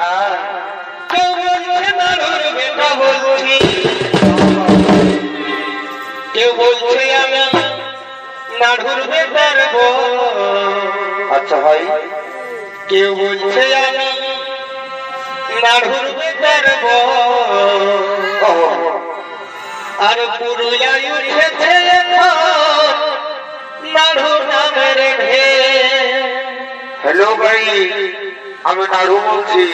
হ্যাঁ। কেউ বলছে আমি নাড়ুর বউ আচ্ছা ভাই কেউ বলছে আমি নাড়ুর আর পুরুলিয়ায় উঠেছে নাড়ু নামের ঢের হ্যালো ভাই আমি নাড়ু বলছি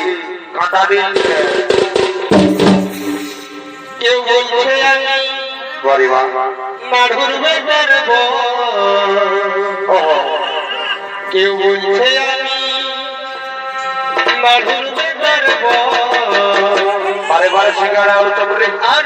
কাঁটা দিচ্ছে কেউ বলছে নাড়ুর বেটার বউ কেউ বলছে আমি বেটার বারে বারে সিঙ্গারা আর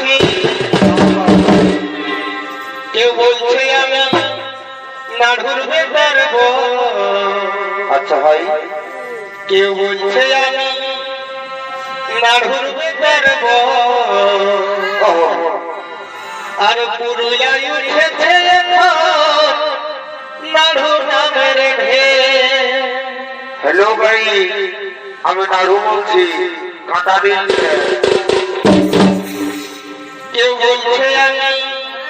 বেটা কেউ বলছে আমি নাড়ুর বেটার আচ্ছা ভাই কেউ বলছে আমি নাড়ুর বেটার আর পুরুলিয়ায় উঠেছে নাড়ু নামের হ্যালো ভাই আমি নাড়ু বলছি কাঁটা দিচ্ছে